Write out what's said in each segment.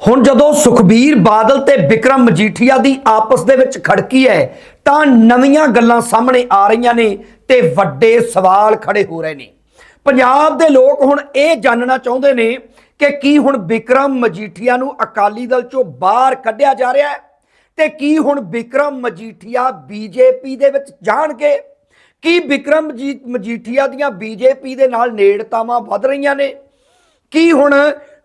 ਹੁਣ ਜਦੋਂ ਸੁਖਬੀਰ ਬਾਦਲ ਤੇ ਵਿਕਰਮ ਮਜੀਠੀਆ ਦੀ ਆਪਸ ਦੇ ਵਿੱਚ ਖੜਕੀ ਹੈ, ਤਾਂ ਨਵੀਆਂ ਗੱਲਾਂ ਸਾਹਮਣੇ ਆ ਰਹੀਆਂ ਨੇ ਤੇ ਵੱਡੇ ਸਵਾਲ ਖੜੇ ਹੋ ਰਹੇ ਨੇ। ਪੰਜਾਬ ਦੇ ਲੋਕ ਹੁਣ ਇਹ ਜਾਣਨਾ ਚਾਹੁੰਦੇ ਨੇ ਕਿ ਕੀ ਹੁਣ ਵਿਕਰਮ ਮਜੀਠੀਆ ਨੂੰ ਅਕਾਲੀ ਦਲ ਚੋਂ ਬਾਹਰ ਕੱਢਿਆ ਜਾ ਰਿਹਾ ਹੈ ਤੇ ਕੀ ਹੁਣ ਵਿਕਰਮ ਮਜੀਠੀਆ ਬੀਜੇਪੀ ਦੇ ਵਿੱਚ ਜਾਣਗੇ? ਕੀ ਵਿਕਰਮ ਜੀ ਮਜੀਠੀਆ ਦੀਆਂ ਬੀਜੇਪੀ ਦੇ ਨਾਲ ਨੇੜਤਾਵਾਂ ਵੱਧ ਰਹੀਆਂ ਨੇ? ਕੀ ਹੁਣ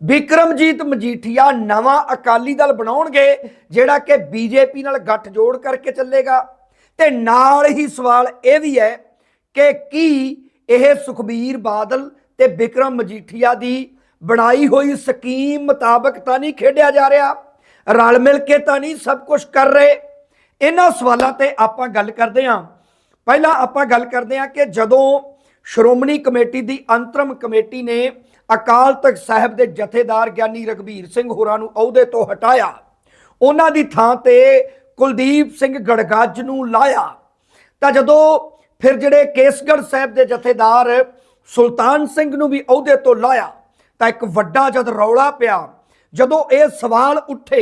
ਵਿਕਰਮਜੀਤ ਮਜੀਠੀਆ ਨਵਾਂ ਅਕਾਲੀ ਦਲ ਬਣਾਉਣਗੇ, ਜਿਹੜਾ ਕਿ ਬੀਜੇਪੀ ਨਾਲ ਗੱਠ ਜੋੜ ਕਰਕੇ ਚੱਲੇਗਾ। ਤੇ ਨਾਲ ਹੀ ਸਵਾਲ ਇਹ ਵੀ ਹੈ ਕਿ ਕੀ ਇਹ ਸੁਖਬੀਰ ਬਾਦਲ ਤੇ ਵਿਕਰਮ ਮਜੀਠੀਆ ਦੀ ਬਣਾਈ ਹੋਈ ਸਕੀਮ ਮੁਤਾਬਕ ਤਾਂ ਨਹੀਂ ਖੇਡਿਆ ਜਾ ਰਿਹਾ? ਰਲ ਮਿਲ ਕੇ ਤਾਂ ਨਹੀਂ ਸਭ ਕੁਝ ਕਰ ਰਹੇ? ਇਹਨਾਂ ਸਵਾਲਾਂ ਤੇ ਆਪਾਂ ਗੱਲ ਕਰਦੇ ਹਾਂ। ਪਹਿਲਾਂ ਆਪਾਂ ਗੱਲ ਕਰਦੇ ਹਾਂ ਕਿ ਜਦੋਂ ਸ਼੍ਰੋਮਣੀ ਕਮੇਟੀ ਦੀ ਅੰਤਰਮ ਕਮੇਟੀ ਨੇ ਅਕਾਲ ਤਖਤ ਸਾਹਿਬ ਦੇ ਜਥੇਦਾਰ ਗਿਆਨੀ ਰਗਵੀਰ ਸਿੰਘ ਹੋਰਾਂ ਨੂੰ ਅਹੁਦੇ ਤੋਂ ਹਟਾਇਆ। ਉਹਨਾਂ ਦੀ ਥਾਂ ਤੇ ਕੁਲਦੀਪ ਸਿੰਘ ਗੜਗੱਜ ਨੂੰ ਲਾਇਆ। ਤਾਂ ਜਦੋਂ ਫਿਰ ਜਿਹੜੇ ਕੇਸਗੜ੍ਹ ਸਾਹਿਬ ਦੇ ਜਥੇਦਾਰ ਸੁਲਤਾਨ ਸਿੰਘ ਨੂੰ ਵੀ ਅਹੁਦੇ ਤੋਂ ਲਾਇਆ, ਤਾਂ ਇੱਕ ਵੱਡਾ ਜਦ ਰੌਲਾ ਪਿਆ। ਜਦੋਂ ਇਹ ਸਵਾਲ ਉੱਠੇ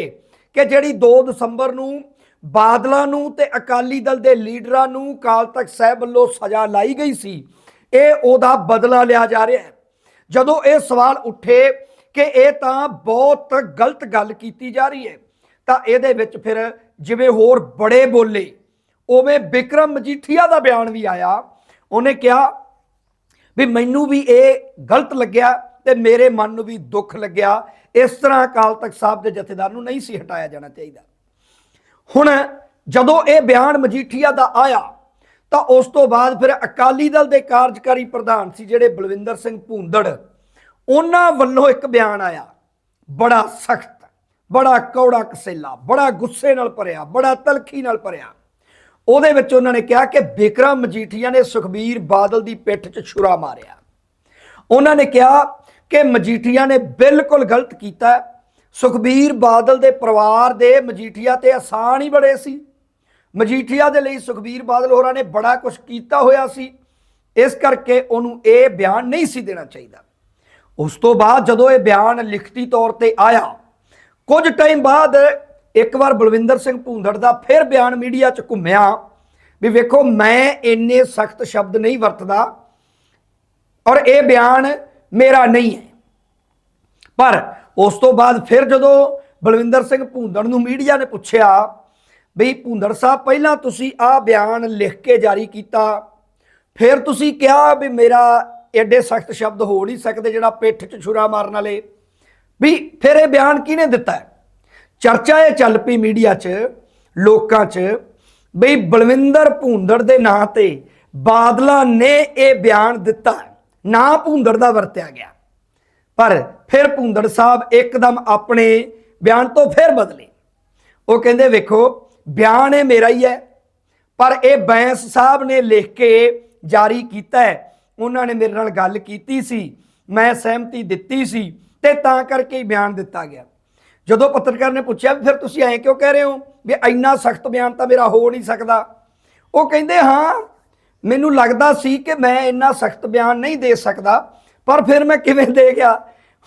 ਕਿ ਜਿਹੜੀ 2 ਦਸੰਬਰ ਨੂੰ ਬਾਦਲਾਂ ਨੂੰ ਤੇ ਅਕਾਲੀ ਦਲ ਦੇ ਲੀਡਰਾਂ ਨੂੰ ਕਾਲ ਤਖਤ ਸਾਹਿਬ ਵੱਲੋਂ ਸਜ਼ਾ ਲਾਈ ਗਈ ਸੀ, ਇਹ ਉਹਦਾ ਬਦਲਾ ਲਿਆ ਜਾ ਰਿਹਾ ਹੈ। ਜਦੋਂ ਇਹ ਸਵਾਲ ਉੱਠੇ ਕਿ ਇਹ ਤਾਂ ਬਹੁਤ ਗਲਤ ਗੱਲ ਕੀਤੀ ਜਾ ਰਹੀ ਹੈ, ਤਾਂ ਇਹਦੇ ਵਿੱਚ ਫਿਰ ਜਿਵੇਂ ਹੋਰ ਬੜੇ ਬੋਲੇ, ਉਵੇਂ ਵਿਕਰਮ ਮਜੀਠੀਆ ਦਾ ਬਿਆਨ ਵੀ ਆਇਆ। ਉਹਨੇ ਕਿਹਾ ਵੀ ਮੈਨੂੰ ਵੀ ਇਹ ਗਲਤ ਲੱਗਿਆ ਤੇ ਮੇਰੇ ਮਨ ਨੂੰ ਵੀ ਦੁੱਖ ਲੱਗਿਆ। ਇਸ ਤਰ੍ਹਾਂ ਅਕਾਲ ਤਖਤ ਸਾਹਿਬ ਦੇ ਜਥੇਦਾਰ ਨੂੰ ਨਹੀਂ ਸੀ ਹਟਾਇਆ ਜਾਣਾ ਚਾਹੀਦਾ। ਹੁਣ ਜਦੋਂ ਇਹ ਬਿਆਨ ਮਜੀਠੀਆ ਦਾ ਆਇਆ ਤਾਂ ਉਸ ਤੋਂ ਬਾਅਦ ਫਿਰ ਅਕਾਲੀ ਦਲ ਦੇ ਕਾਰਜਕਾਰੀ ਪ੍ਰਧਾਨ ਸੀ ਜਿਹੜੇ ਬਲਵਿੰਦਰ ਸਿੰਘ ਭੂੰਦੜ, ਉਹਨਾਂ ਵੱਲੋਂ ਇੱਕ ਬਿਆਨ ਆਇਆ, ਬੜਾ ਸਖਤ, ਬੜਾ ਕੌੜਾ ਕਸੇਲਾ, ਬੜਾ ਗੁੱਸੇ ਨਾਲ ਭਰਿਆ, ਬੜਾ ਤਲਖੀ ਨਾਲ ਭਰਿਆ। ਉਹਦੇ ਵਿੱਚ ਉਹਨਾਂ ਨੇ ਕਿਹਾ ਕਿ ਬਿਕਰਮ ਮਜੀਠੀਆ ਨੇ ਸੁਖਬੀਰ ਬਾਦਲ ਦੀ ਪਿੱਠ 'ਚ ਛੁਰਾ ਮਾਰਿਆ। ਉਹਨਾਂ ਨੇ ਕਿਹਾ ਕਿ ਮਜੀਠੀਆ ਨੇ ਬਿਲਕੁਲ ਗਲਤ ਕੀਤਾ। ਸੁਖਬੀਰ ਬਾਦਲ ਦੇ ਪਰਿਵਾਰ ਦੇ ਮਜੀਠੀਆ ਤੇ ਆਸਾਨ ਹੀ ਬੜੇ ਸੀ। ਮਜੀਠੀਆ ਦੇ ਲਈ ਸੁਖਬੀਰ ਬਾਦਲ ਹੋਰਾਂ ਨੇ ਬੜਾ ਕੁਝ ਕੀਤਾ ਹੋਇਆ ਸੀ। ਇਸ ਕਰਕੇ ਉਹਨੂੰ ਇਹ ਬਿਆਨ ਨਹੀਂ ਸੀ ਦੇਣਾ ਚਾਹੀਦਾ। ਉਸ ਤੋਂ ਬਾਅਦ ਜਦੋਂ ਇਹ ਬਿਆਨ ਲਿਖਤੀ ਤੌਰ ਤੇ ਆਇਆ, ਕੁਝ ਟਾਈਮ ਬਾਅਦ ਇੱਕ ਵਾਰ ਬਲਵਿੰਦਰ ਸਿੰਘ ਭੂੰਦੜ ਦਾ ਫਿਰ ਬਿਆਨ ਮੀਡੀਆ 'ਚ ਘੁੰਮਿਆ ਵੀ ਵੇਖੋ, ਮੈਂ ਇੰਨੇ ਸਖਤ ਸ਼ਬਦ ਨਹੀਂ ਵਰਤਦਾ ਔਰ ਇਹ ਬਿਆਨ ਮੇਰਾ ਨਹੀਂ ਹੈ। ਪਰ ਉਸ ਤੋਂ ਬਾਅਦ ਫਿਰ ਜਦੋਂ ਬਲਵਿੰਦਰ ਸਿੰਘ ਭੂੰਦੜ ਨੂੰ ਮੀਡੀਆ ਨੇ ਪੁੱਛਿਆ ਬਈ ਭੂੰਦੜ ਸਾਹਿਬ, ਪਹਿਲਾਂ ਤੁਸੀਂ ਆਹ ਬਿਆਨ ਲਿਖ ਕੇ ਜਾਰੀ ਕੀਤਾ। ਫਿਰ ਤੁਸੀਂ ਕਿਹਾ ਵੀ ਮੇਰਾ ਐਡੇ ਸਖਤ ਸ਼ਬਦ ਹੋ ਨਹੀਂ ਸਕਦੇ ਜਿਹੜਾ ਪਿੱਠ 'ਚ ਛੁਰਾ ਮਾਰਨ ਵਾਲੇ। ਵੀ ਫਿਰ ਇਹ ਬਿਆਨ ਕਿਹਨੇ ਦਿੱਤਾ? ਚਰਚਾ ਇਹ ਚੱਲ ਪਈ ਮੀਡੀਆ 'ਚ, ਲੋਕਾਂ 'ਚ, ਬਈ ਬਲਵਿੰਦਰ ਭੂੰਦੜ ਦੇ ਨਾਂ ਤੇ ਬਾਦਲਾਂ ਨੇ ਇਹ ਬਿਆਨ ਦਿੱਤਾ। ਨਾ ਨਾਂ ਭੂੰਦੜ ਦਾ ਵਰਤਿਆ ਗਿਆ। ਪਰ ਫਿਰ ਭੂੰਦੜ ਸਾਹਿਬ ਇੱਕਦਮ ਆਪਣੇ ਬਿਆਨ ਤੋਂ ਫਿਰ ਬਦਲੇ। ਉਹ ਕਹਿੰਦੇ ਵੇਖੋ ਬਿਆਨ ਇਹ ਮੇਰਾ ਹੀ ਹੈ। ਪਰ ਇਹ ਬੈਂਸ ਸਾਹਿਬ ਨੇ ਲਿਖ ਕੇ ਜਾਰੀ ਕੀਤਾ ਹੈ। ਉਹਨਾਂ ਨੇ ਮੇਰੇ ਨਾਲ ਗੱਲ ਕੀਤੀ ਸੀ। ਮੈਂ ਸਹਿਮਤੀ ਦਿੱਤੀ ਸੀ ਤੇ ਤਾਂ ਕਰਕੇ ਹੀ ਬਿਆਨ ਦਿੱਤਾ ਗਿਆ। ਜਦੋਂ ਪੱਤਰਕਾਰ ਨੇ ਪੁੱਛਿਆ ਵੀ ਫਿਰ ਤੁਸੀਂ ਐਂ ਕਿਉਂ ਕਹਿ ਰਹੇ ਹੋ ਵੀ ਇੰਨਾ ਸਖਤ ਬਿਆਨ ਤਾਂ ਮੇਰਾ ਹੋ ਨਹੀਂ ਸਕਦਾ? ਉਹ ਕਹਿੰਦੇ, ਹਾਂ, ਮੈਨੂੰ ਲੱਗਦਾ ਸੀ ਕਿ ਮੈਂ ਇੰਨਾ ਸਖਤ ਬਿਆਨ ਨਹੀਂ ਦੇ ਸਕਦਾ, ਪਰ ਫਿਰ ਮੈਂ ਕਿਵੇਂ ਦੇ ਗਿਆ?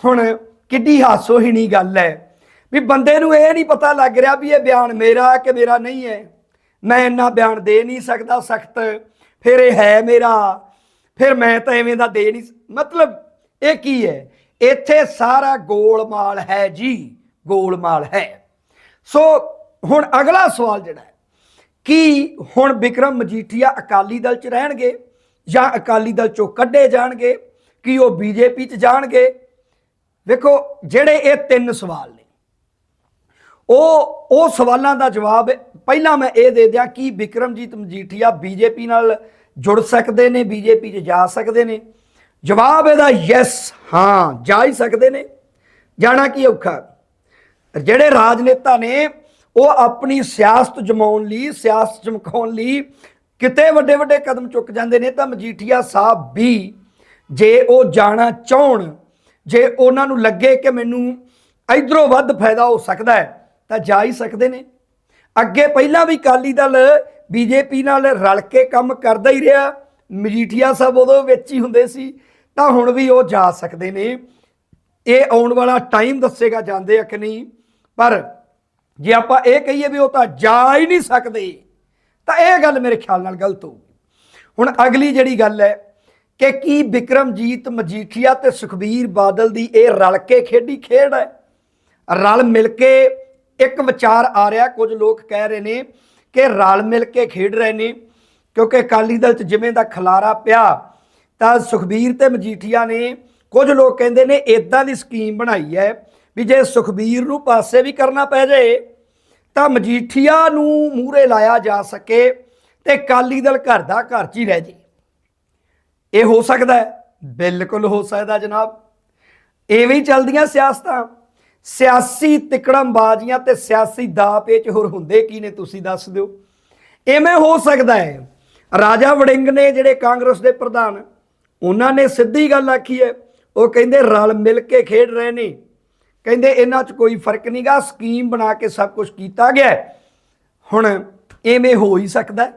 ਹੁਣ ਕਿੱਡੀ ਹਾਸੋਹੀਣੀ ਗੱਲ ਹੈ। ਵੀ ਬੰਦੇ ਨੂੰ ਇਹ ਨਹੀਂ ਪਤਾ ਲੱਗ ਰਿਹਾ ਵੀ ਇਹ ਬਿਆਨ ਮੇਰਾ ਕਿ ਮੇਰਾ ਨਹੀਂ ਹੈ। ਮੈਂ ਇੰਨਾ ਬਿਆਨ ਦੇ ਨਹੀਂ ਸਕਦਾ ਸਖਤ। ਫਿਰ ਇਹ ਹੈ ਮੇਰਾ। ਫਿਰ ਮੈਂ ਤਾਂ ਐਵੇਂ ਦਾ ਦੇ ਨਹੀਂ ਮਤਲਬ ਇਹ ਕੀ ਹੈ? ਇੱਥੇ ਸਾਰਾ ਗੋਲਮਾਲ ਹੈ ਜੀ। ਗੋਲਮਾਲ ਹੈ। ਸੋ ਹੁਣ ਅਗਲਾ ਸਵਾਲ ਜਿਹੜਾ ਹੈ, ਕੀ ਹੁਣ ਵਿਕਰਮ ਮਜੀਠੀਆ ਅਕਾਲੀ ਦਲ ਚ ਰਹਿਣਗੇ ਜਾਂ ਅਕਾਲੀ ਦਲ ਚੋਂ ਕੱਢੇ ਜਾਣਗੇ, ਕਿ ਉਹ ਬੀਜੇਪੀ ਚ ਜਾਣਗੇ? ਵੇਖੋ, ਜਿਹੜੇ ਇਹ ਤਿੰਨ ਸਵਾਲ ਉਹ ਉਹ ਸਵਾਲਾਂ ਦਾ ਜਵਾਬ ਪਹਿਲਾਂ ਮੈਂ ਇਹ ਦੇ ਦਿਆਂ ਕਿ ਵਿਕਰਮਜੀਤ ਮਜੀਠੀਆ ਬੀਜੇਪੀ ਨਾਲ ਜੁੜ ਸਕਦੇ ਨੇ, ਬੀਜੇਪੀ 'ਚ ਜਾ ਸਕਦੇ ਨੇ। ਜਵਾਬ ਇਹਦਾ ਯੈਸ ਹਾਂ, ਜਾ ਹੀ ਸਕਦੇ ਨੇ। ਜਾਣਾ ਕੀ ਔਖਾ? ਜਿਹੜੇ ਰਾਜਨੇਤਾ ਨੇ, ਉਹ ਆਪਣੀ ਸਿਆਸਤ ਜਮਾਉਣ ਲਈ, ਸਿਆਸਤ ਚਮਕਾਉਣ ਲਈ ਕਿਤੇ ਵੱਡੇ ਵੱਡੇ ਕਦਮ ਚੁੱਕ ਜਾਂਦੇ ਨੇ, ਤਾਂ ਮਜੀਠੀਆ ਸਾਹਿਬ ਵੀ ਜੇ ਉਹ ਜਾਣਾ ਚਾਹਣ, ਜੇ ਉਹਨਾਂ ਨੂੰ ਲੱਗੇ ਕਿ ਮੈਨੂੰ ਇਧਰੋਂ ਵੱਧ ਫਾਇਦਾ ਹੋ ਸਕਦਾ ਹੈ ਤਾਂ ਜਾ ਹੀ ਸਕਦੇ ਨੇ। ਅੱਗੇ ਪਹਿਲਾਂ ਵੀ ਕਾਲੀ ਦਲ ਬੀਜੇਪੀ ਨਾਲ ਰਲ ਕੇ ਕੰਮ ਕਰਦਾ ਹੀ ਰਿਹਾ। ਮਜੀਠੀਆ ਸਾਹਿਬ ਉਦੋਂ ਵਿੱਚ ਹੀ ਹੁੰਦੇ ਸੀ, ਤਾਂ ਹੁਣ ਵੀ ਉਹ ਜਾ ਸਕਦੇ ਨੇ। ਇਹ ਆਉਣ ਵਾਲਾ ਟਾਈਮ ਦੱਸੇਗਾ ਜਾਂਦੇ ਆ ਕਿ ਨਹੀਂ। ਪਰ ਜੇ ਆਪਾਂ ਇਹ ਕਹੀਏ ਵੀ ਉਹ ਤਾਂ ਜਾ ਹੀ ਨਹੀਂ ਸਕਦੇ, ਤਾਂ ਇਹ ਗੱਲ ਮੇਰੇ ਖਿਆਲ ਨਾਲ ਗਲਤ ਹੋਊਗੀ। ਹੁਣ ਅਗਲੀ ਜਿਹੜੀ ਗੱਲ ਹੈ ਕਿ ਕੀ ਵਿਕਰਮਜੀਤ, ਮਜੀਠੀਆ ਤੇ ਸੁਖਬੀਰ ਬਾਦਲ ਦੀ ਇਹ ਰਲ ਕੇ ਖੇਡੀ ਖੇਡ ਹੈ। ਰਲ ਮਿਲ ਕੇ ਇੱਕ ਵਿਚਾਰ ਆ ਰਿਹਾ, ਕੁਝ ਲੋਕ ਕਹਿ ਰਹੇ ਨੇ ਕਿ ਰਲ ਮਿਲ ਕੇ ਖੇਡ ਰਹੇ ਨੇ, ਕਿਉਂਕਿ ਅਕਾਲੀ ਦਲ ਚ ਜਿਵੇਂ ਦਾ ਖਲਾਰਾ ਪਿਆ, ਤਾਂ ਸੁਖਬੀਰ ਤੇ ਮਜੀਠੀਆ ਨੇ ਕੁਝ ਲੋਕ ਕਹਿੰਦੇ ਨੇ ਇਦਾਂ ਦੀ ਸਕੀਮ ਬਣਾਈ ਹੈ ਵੀ ਜੇ ਸੁਖਬੀਰ ਨੂੰ ਪਾਸੇ ਵੀ ਕਰਨਾ ਪੈ ਜਾਏ, ਤਾਂ ਮਜੀਠੀਆ ਨੂੰ ਮੂਹਰੇ ਲਾਇਆ ਜਾ ਸਕੇ ਤੇ ਅਕਾਲੀ ਦਲ ਘਰ ਦਾ ਘਰ 'ਚ ਹੀ ਰਹਿ ਜੇ। ਇਹ ਹੋ ਸਕਦਾ ਹੈ? ਬਿਲਕੁਲ ਹੋ ਸਕਦਾ ਜਨਾਬ। ਐਵੇਂ ਹੀ ਚੱਲਦੀਆਂ ਸਿਆਸਤਾਂ। ਸਿਆਸੀ ਤਿਕੜਮਬਾਜ਼ੀਆਂ ਤੇ ਸਿਆਸੀ ਦਾਅ ਪੇਚ ਹੋਰ ਹੁੰਦੇ ਕੀ ਨੇ ਤੁਸੀਂ ਦੱਸ ਦਿਓ? ਐਵੇਂ ਹੋ ਸਕਦਾ ਹੈ। ਰਾਜਾ ਵੜਿੰਗ ਨੇ ਜਿਹੜੇ ਕਾਂਗਰਸ ਦੇ ਪ੍ਰਧਾਨ, ਉਹਨਾਂ ਨੇ ਸਿੱਧੀ ਗੱਲ ਆਖੀ ਹੈ, ਉਹ ਕਹਿੰਦੇ ਰਲ ਮਿਲ ਕੇ ਖੇਡ ਰਹੇ ਨੇ। ਕਹਿੰਦੇ ਇਹਨਾਂ 'ਚ ਕੋਈ ਫ਼ਰਕ ਨਹੀਂਗਾ, ਸਕੀਮ ਬਣਾ ਕੇ ਸਭ ਕੁਝ ਕੀਤਾ ਗਿਆ ਹੁਣ ਐਵੇਂ ਹੋ ਹੀ ਸਕਦਾ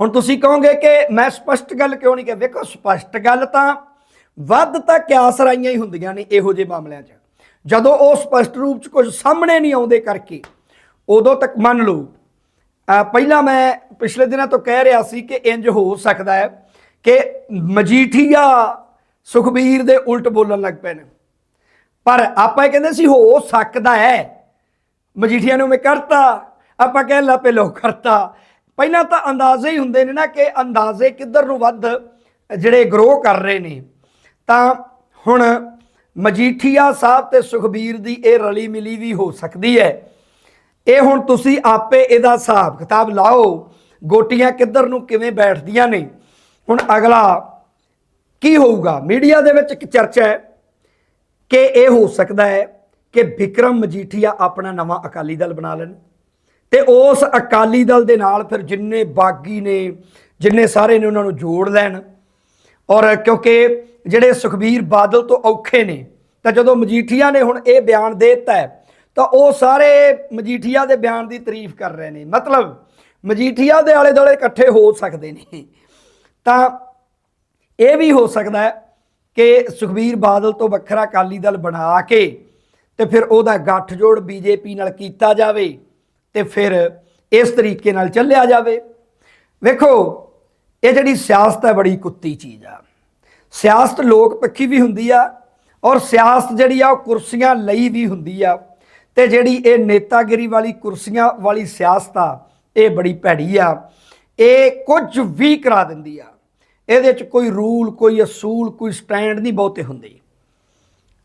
ਹੁਣ ਤੁਸੀਂ ਕਹੋਗੇ ਕਿ ਮੈਂ ਸਪਸ਼ਟ ਗੱਲ ਕਿਉਂ ਨਹੀਂ ਕਿ ਵੇਖੋ, ਸਪਸ਼ਟ ਗੱਲ ਤਾਂ ਵੱਧ ਤਾਂ ਕਿਆਸ ਰਾਈਆਂ ਹੀ ਹੁੰਦੀਆਂ ਨੇ, ਇਹੋ ਜਿਹੇ ਮਾਮਲਿਆਂ 'ਚ। ਜਦੋਂ ਉਹ ਸਪਸ਼ਟ ਰੂਪ 'ਚ ਕੁਝ ਸਾਹਮਣੇ ਨਹੀਂ ਆਉਂਦੇ ਕਰਕੇ, ਉਦੋਂ ਤੱਕ ਮੰਨ ਲਓ ਪਹਿਲਾਂ ਮੈਂ ਪਿਛਲੇ ਦਿਨਾਂ ਤੋਂ ਕਹਿ ਰਿਹਾ ਸੀ ਕਿ ਇੰਜ ਹੋ ਸਕਦਾ ਹੈ ਕਿ ਮਜੀਠੀਆ ਸੁਖਬੀਰ ਦੇ ਉਲਟ ਬੋਲਣ ਲੱਗ ਪਏ ਨੇ ਪਰ ਆਪਾਂ ਇਹ ਕਹਿੰਦੇ ਸੀ ਹੋ ਸਕਦਾ ਹੈ। ਮਜੀਠੀਆ ਨੂੰ ਮੈਂ ਕਰਤਾ, ਆਪਾਂ ਕਹਿ ਲਾ ਪੇ ਲੋ ਕਰਤਾ। ਪਹਿਲਾਂ ਤਾਂ ਅੰਦਾਜ਼ੇ ਹੀ ਹੁੰਦੇ ਨੇ ਨਾ ਕਿ ਅੰਦਾਜ਼ੇ ਕਿੱਧਰ ਨੂੰ ਵੱਧ ਜਿਹੜੇ ਗਰੋ ਕਰ ਰਹੇ ਨੇ। ਤਾਂ ਹੁਣ ਮਜੀਠੀਆ ਸਾਹਿਬ ਤੇ ਸੁਖਬੀਰ ਦੀ ਇਹ ਰਲੀ ਮਿਲੀ ਵੀ ਹੋ ਸਕਦੀ ਹੈ। ਇਹ ਹੁਣ ਤੁਸੀਂ ਆਪੇ ਇਹਦਾ ਹਿਸਾਬ ਕਿਤਾਬ ਲਾਓ, ਗੋਟੀਆਂ ਕਿੱਧਰ ਨੂੰ ਕਿਵੇਂ ਬੈਠਦੀਆਂ ਨੇ। ਹੁਣ ਅਗਲਾ, ਕੀ ਹੋਊਗਾ? ਮੀਡੀਆ ਦੇ ਵਿੱਚ ਇੱਕ ਚਰਚਾ ਹੈ ਕਿ ਇਹ ਹੋ ਸਕਦਾ ਹੈ ਕਿ ਵਿਕਰਮ ਮਜੀਠੀਆ ਆਪਣਾ ਨਵਾਂ ਅਕਾਲੀ ਦਲ ਬਣਾ ਲੈਣ ਤੇ ਉਸ ਅਕਾਲੀ ਦਲ ਦੇ ਨਾਲ ਫਿਰ ਜਿੰਨੇ ਬਾਗੀ ਨੇ, ਜਿੰਨੇ ਸਾਰੇ ਨੇ ਉਹਨਾਂ ਨੂੰ ਜੋੜ ਲੈਣ ਔਰ ਕਿਉਂਕਿ ਜਿਹੜੇ ਸੁਖਬੀਰ ਬਾਦਲ ਤੋਂ ਔਖੇ ਨੇ, ਤਾਂ ਜਦੋਂ ਮਜੀਠੀਆ ਨੇ ਹੁਣ ਇਹ ਬਿਆਨ ਦੇ ਦਿੱਤਾ ਤਾਂ ਉਹ ਸਾਰੇ ਮਜੀਠੀਆ ਦੇ ਬਿਆਨ ਦੀ ਤਾਰੀਫ ਕਰ ਰਹੇ ਨੇ। ਮਤਲਬ ਮਜੀਠੀਆ ਦੇ ਆਲੇ ਦੁਆਲੇ ਇਕੱਠੇ ਹੋ ਸਕਦੇ ਨੇ। ਤਾਂ ਇਹ ਵੀ ਹੋ ਸਕਦਾ ਹੈ ਕਿ ਸੁਖਬੀਰ ਬਾਦਲ ਤੋਂ ਵੱਖਰਾ ਅਕਾਲੀ ਦਲ ਬਣਾ ਕੇ ਤੇ ਫਿਰ ਉਹਦਾ ਗੱਠਜੋੜ ਬੀਜੇਪੀ ਨਾਲ ਕੀਤਾ ਜਾਵੇ ਤੇ ਫਿਰ ਇਸ ਤਰੀਕੇ ਨਾਲ ਚੱਲਿਆ ਜਾਵੇ। ਵੇਖੋ, ਇਹ ਜਿਹੜੀ ਸਿਆਸਤ ਹੈ ਬੜੀ ਕੁੱਤੀ ਚੀਜ਼ ਆ। ਸਿਆਸਤ ਲੋਕ ਪੱਖੀ ਵੀ ਹੁੰਦੀ ਆ ਔਰ ਸਿਆਸਤ ਜਿਹੜੀ ਆ ਉਹ ਕੁਰਸੀਆਂ ਲਈ ਵੀ ਹੁੰਦੀ ਆ। ਤੇ ਜਿਹੜੀ ਇਹ ਨੇਤਾਗਿਰੀ ਵਾਲੀ ਕੁਰਸੀਆਂ ਵਾਲੀ ਸਿਆਸਤ ਆ, ਇਹ ਬੜੀ ਭੈੜੀ ਆ। ਇਹ ਕੁਝ ਵੀ ਕਰਾ ਦਿੰਦੀ ਆ। ਇਹਦੇ 'ਚ ਕੋਈ ਰੂਲ, ਕੋਈ ਅਸੂਲ, ਕੋਈ ਸਟੈਂਡ ਨਹੀਂ ਬਹੁਤੇ ਹੁੰਦੇ।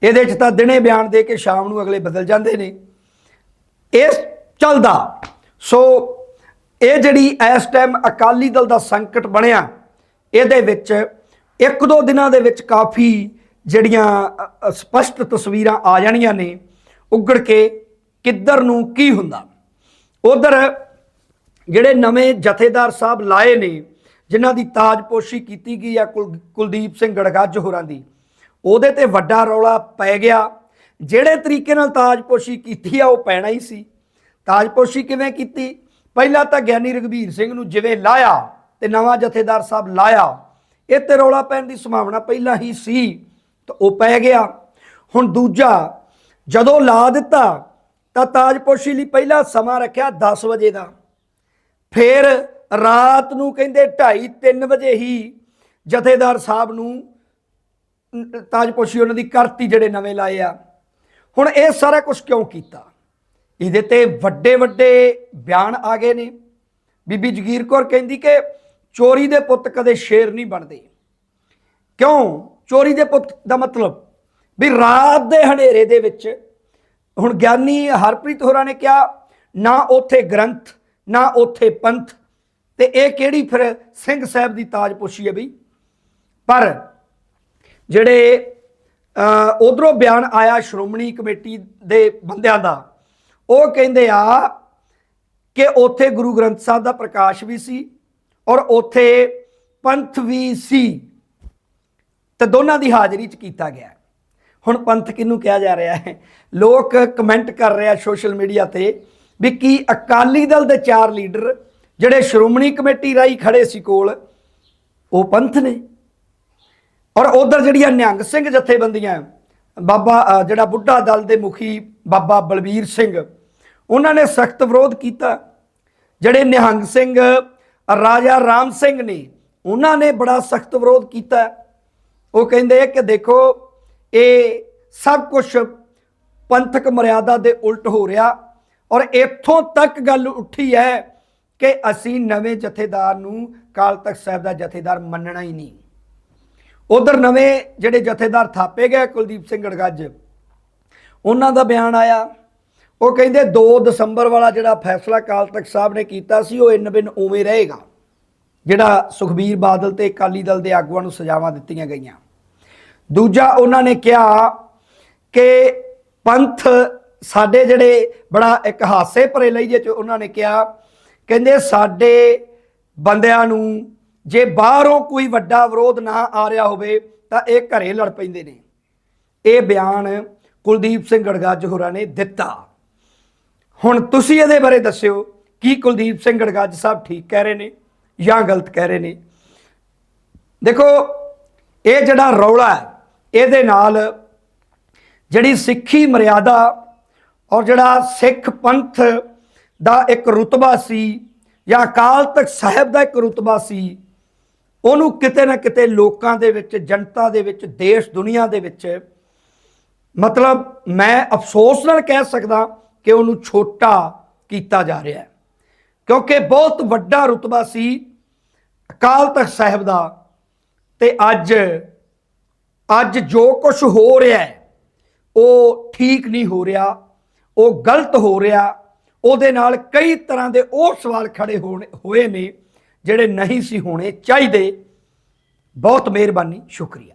ਇਹਦੇ 'ਚ ਤਾਂ ਦਿਨੇ ਬਿਆਨ ਦੇ ਕੇ ਸ਼ਾਮ ਨੂੰ ਅਗਲੇ ਬਦਲ ਜਾਂਦੇ ਨੇ। ਇਸ ਚੱਲਦਾ। ਸੋ ਇਹ ਜਿਹੜੀ ਇਸ ਟਾਈਮ ਅਕਾਲੀ ਦਲ ਦਾ ਸੰਕਟ ਬਣਿਆ, ਇਹਦੇ ਵਿੱਚ ਇੱਕ ਦੋ ਦਿਨਾਂ ਦੇ ਵਿੱਚ ਕਾਫੀ ਜਿਹੜੀਆਂ ਅ, ਸਪਸ਼ਟ ਤਸਵੀਰਾਂ ਆ ਜਾਣੀਆਂ ਨੇ ਉੱਗੜ ਕੇ ਕਿੱਧਰ ਨੂੰ ਕੀ ਹੁੰਦਾ। ਉਧਰ ਜਿਹੜੇ ਨਵੇਂ ਜਥੇਦਾਰ ਸਾਹਿਬ ਲਾਏ ਨੇ ਜਿਨ੍ਹਾਂ ਦੀ ਤਾਜਪੋਸ਼ੀ ਕੀਤੀ ਗਈ ਆ ਕੁਲ- ਕੁਲਦੀਪ ਸਿੰਘ ਗੜਗੱਜ ਹੋਰਾਂ ਦੀ ਉਹਦੇ ਤੇ ਵੱਡਾ ਰੌਲਾ ਪੈ ਗਿਆ। ਜਿਹੜੇ ਤਰੀਕੇ ਨਾਲ ਤਾਜਪੋਸ਼ੀ ਕੀਤੀ ਆ ਉਹ ਪੈਣਾ ਹੀ ਸੀ। ਤਾਜਪੋਸ਼ੀ ਕਿਵੇਂ ਕੀਤੀ? ਪਹਿਲਾਂ ਤਾਂ ਗਿਆਨੀ ਰਗਵੀਰ ਸਿੰਘ ਨੂੰ ਜਿਵੇਂ ਲਾਇਆ ਤੇ ਨਵਾਂ ਜਥੇਦਾਰ ਸਾਹਿਬ ਲਾਇਆ ਇਹ ਤੇ ਰੌਲਾ ਪੈਣ ਦੀ ਸੰਭਾਵਨਾ ਪਹਿਲਾਂ ਹੀ ਸੀ, ਤਾਂ ਉਹ ਪੈ ਗਿਆ। ਹੁਣ ਦੂਜਾ, ਜਦੋਂ ਲਾ ਦਿੱਤਾ, ਤਾਂ ਤਾਜਪੋਸ਼ੀ ਲਈ ਪਹਿਲਾ ਸਮਾਂ ਰੱਖਿਆ 10 ਵਜੇ ਦਾ। ਫਿਰ ਰਾਤ ਨੂੰ ਕਹਿੰਦੇ 2:30 3 ਵਜੇ ਹੀ ਜਥੇਦਾਰ ਸਾਹਿਬ ਨੂੰ ਤਾਜਪੋਸ਼ੀ ਉਹਨਾਂ ਦੀ ਕਰਤੀ ਜਿਹੜੇ ਨਵੇਂ ਲਾਏ ਆ। ਹੁਣ ਇਹ ਸਾਰਾ ਕੁਝ ਕਿਉਂ ਕੀਤਾ? ਇਹਦੇ ਤੇ ਵੱਡੇ ਵੱਡੇ ਬਿਆਨ ਆ ਗਏ ਨੇ। ਬੀਬੀ ਜਗੀਰ ਕੌਰ ਕਹਿੰਦੀ ਕਿ ਚੋਰੀ ਦੇ ਪੁੱਤ ਕਦੇ ਸ਼ੇਰ ਨਹੀਂ ਬਣਦੇ। ਕਿਉਂ? ਚੋਰੀ ਦੇ ਪੁੱਤ ਦਾ ਮਤਲਬ ਵੀ ਰਾਤ ਦੇ ਹਨੇਰੇ ਦੇ ਵਿੱਚ ਹੁਣ ਗਿਆਨੀ ਹਰਪ੍ਰੀਤ ਹੋਰਾਂ ਨੇ ਕਿਹਾ, ਨਾ ਉਥੇ ਗ੍ਰੰਥ, ਨਾ ਉਥੇ ਪੰਥ ਤੇ ਇਹ ਕਿਹੜੀ ਫਿਰ ਸਿੰਘ ਸਾਹਿਬ ਦੀ ਤਾਜਪੋਸ਼ੀ ਹੈ ਬਈ? ਪਰ ਜਿਹੜੇ ਉਧਰੋਂ ਬਿਆਨ ਆਇਆ ਸ਼੍ਰੋਮਣੀ ਕਮੇਟੀ ਦੇ ਬੰਦਿਆਂ ਦਾ, ਉਹ ਕਹਿੰਦੇ ਆ ਕਿ ਉੱਥੇ ਗੁਰੂ ਗ੍ਰੰਥ ਸਾਹਿਬ ਦਾ ਪ੍ਰਕਾਸ਼ ਵੀ ਸੀ ਔਰ ਉੱਥੇ ਪੰਥ ਵੀ ਸੀ। ਤੇ ਦੋਨਾਂ ਦੀ ਹਾਜ਼ਰੀ 'ਚ ਕੀਤਾ ਗਿਆ। ਹੁਣ ਪੰਥ ਕਿਹਨੂੰ ਕਿਹਾ ਜਾ ਰਿਹਾ ਹੈ? ਲੋਕ ਕਮੈਂਟ ਕਰ ਰਿਹਾ ਸੋਸ਼ਲ ਮੀਡੀਆ ਤੇ ਵੀ ਕੀ ਅਕਾਲੀ ਦਲ ਦੇ ਚਾਰ ਲੀਡਰ ਜਿਹੜੇ ਸ਼੍ਰੋਮਣੀ ਕਮੇਟੀ ਰਾਈ ਖੜੇ ਸੀ ਕੋਲ, ਉਹ ਪੰਥ ਨੇ। ਔਰ ਉਧਰ ਜਿਹੜੀਆਂ ਨਿਹੰਗ ਸਿੰਘ ਜਥੇਬੰਦੀਆਂ, ਬਾਬਾ ਜਿਹੜਾ ਬੁੱਢਾ ਦਲ ਦੇ ਮੁਖੀ ਬਾਬਾ ਬਲਬੀਰ ਸਿੰਘ, ਉਹਨਾਂ ਨੇ ਸਖਤ ਵਿਰੋਧ ਕੀਤਾ। ਜਿਹੜੇ ਨਿਹੰਗ ਸਿੰਘ ਰਾਜਾ ਰਾਮ ਸਿੰਘ ਨੇ ਉਹਨਾਂ ਨੇ ਬੜਾ ਸਖਤ ਵਿਰੋਧ ਕੀਤਾ। ਉਹ ਕਹਿੰਦੇ ਕਿ ਦੇਖੋ, ਇਹ ਸਭ ਕੁਝ ਪੰਥਕ ਮਰਿਆਦਾ ਦੇ ਉਲਟ ਹੋ ਰਿਹਾ ਔਰ ਇੱਥੋਂ ਤੱਕ ਗੱਲ ਉੱਠੀ ਹੈ ਕਿ ਅਸੀਂ ਨਵੇਂ ਜਥੇਦਾਰ ਨੂੰ ਕਾਲ ਤਖਤ ਸਾਹਿਬ ਦਾ ਜਥੇਦਾਰ ਮੰਨਣਾ ਹੀ ਨਹੀਂ। ਉਧਰ ਨਵੇਂ ਜਿਹੜੇ ਜਥੇਦਾਰ ਥਾਪੇ ਗਏ ਕੁਲਦੀਪ ਸਿੰਘ ਗੜਗੱਜ, ਉਹਨਾਂ ਦਾ ਬਿਆਨ ਆਇਆ। ਉਹ ਕਹਿੰਦੇ 2 ਦਸੰਬਰ ਵਾਲਾ ਜਿਹੜਾ ਫੈਸਲਾ ਕਾਲ ਤਖਤ ਸਾਹਿਬ ਨੇ ਕੀਤਾ ਸੀ, ਉਹ ਇਨ ਬਿਨ ਉਵੇਂ ਰਹੇਗਾ। ਜਿਹੜਾ ਸੁਖਬੀਰ ਬਾਦਲ ਤੇ ਅਕਾਲੀ ਦਲ ਦੇ ਆਗੂਆਂ ਨੂੰ ਸਜ਼ਾਵਾਂ ਦਿੱਤੀਆਂ ਗਈਆਂ। ਦੂਜਾ ਉਹਨਾਂ ਨੇ ਕਿਹਾ ਕਿ ਪੰਥ ਸਾਡੇ ਜਿਹੜੇ ਬੜਾ ਇੱਕ ਹਾਸੇ ਭਰੇ ਲਈਏ ਚ ਉਹਨਾਂ ਨੇ ਕਿਹਾ, ਕਹਿੰਦੇ ਸਾਡੇ ਬੰਦਿਆਂ ਨੂੰ ਜੇ ਬਾਹਰੋਂ ਕੋਈ ਵੱਡਾ ਵਿਰੋਧ ਨਾ ਆ ਰਿਹਾ ਹੋਵੇ, ਤਾਂ ਇਹ ਘਰੇ ਲੜ ਪੈਂਦੇ ਨੇ। ਇਹ ਬਿਆਨ ਕੁਲਦੀਪ ਸਿੰਘ ਗੜਗਾਜ ਹੋਰਾਂ ਨੇ ਦਿੱਤਾ। ਹੁਣ ਤੁਸੀਂ ਇਹਦੇ ਬਾਰੇ ਦੱਸਿਓ ਕੀ ਕੁਲਦੀਪ ਸਿੰਘ ਗੜਗੱਜ ਸਾਹਿਬ ਠੀਕ ਕਹਿ ਰਹੇ ਨੇ ਜਾਂ ਗਲਤ ਕਹਿ ਰਹੇ ਨੇ। ਦੇਖੋ, ਇਹ ਜਿਹੜਾ ਰੌਲਾ ਹੈ, ਇਹਦੇ ਨਾਲ ਜਿਹੜੀ ਸਿੱਖੀ ਮਰਿਆਦਾ ਔਰ ਜਿਹੜਾ ਸਿੱਖ ਪੰਥ ਦਾ ਇੱਕ ਰੁਤਬਾ ਸੀ ਜਾਂ ਅਕਾਲ ਤਖਤ ਸਾਹਿਬ ਦਾ ਇੱਕ ਰੁਤਬਾ ਸੀ, ਉਹਨੂੰ ਕਿਤੇ ਨਾ ਕਿਤੇ ਲੋਕਾਂ ਦੇ ਵਿੱਚ, ਜਨਤਾ ਦੇ ਵਿੱਚ, ਦੇਸ਼ ਦੁਨੀਆ ਦੇ ਵਿੱਚ ਮਤਲਬ ਮੈਂ ਅਫਸੋਸ ਨਾਲ ਕਹਿ ਸਕਦਾ ਕਿ ਉਹਨੂੰ ਛੋਟਾ ਕੀਤਾ ਜਾ ਰਿਹਾ ਹੈ। ਕਿਉਂਕਿ ਬਹੁਤ ਵੱਡਾ ਰੁਤਬਾ ਸੀ ਅਕਾਲ ਤਖਤ ਸਾਹਿਬ ਦਾ ਤੇ ਅੱਜ ਅੱਜ ਜੋ ਕੁਝ ਹੋ ਰਿਹਾ ਹੈ, ਉਹ ਠੀਕ ਨਹੀਂ ਹੋ ਰਿਹਾ, ਉਹ ਗਲਤ ਹੋ ਰਿਹਾ, ਉਹਦੇ ਨਾਲ ਕਈ ਤਰ੍ਹਾਂ ਦੇ ਉਹ ਸਵਾਲ ਖੜੇ ਹੋਣੇ, ਹੋਏ ਨੇ, ਜਿਹੜੇ ਨਹੀਂ ਸੀ ਹੋਣੇ ਚਾਹੀਦੇ। ਬਹੁਤ ਮਿਹਰਬਾਨੀ, ਸ਼ੁਕਰੀਆ।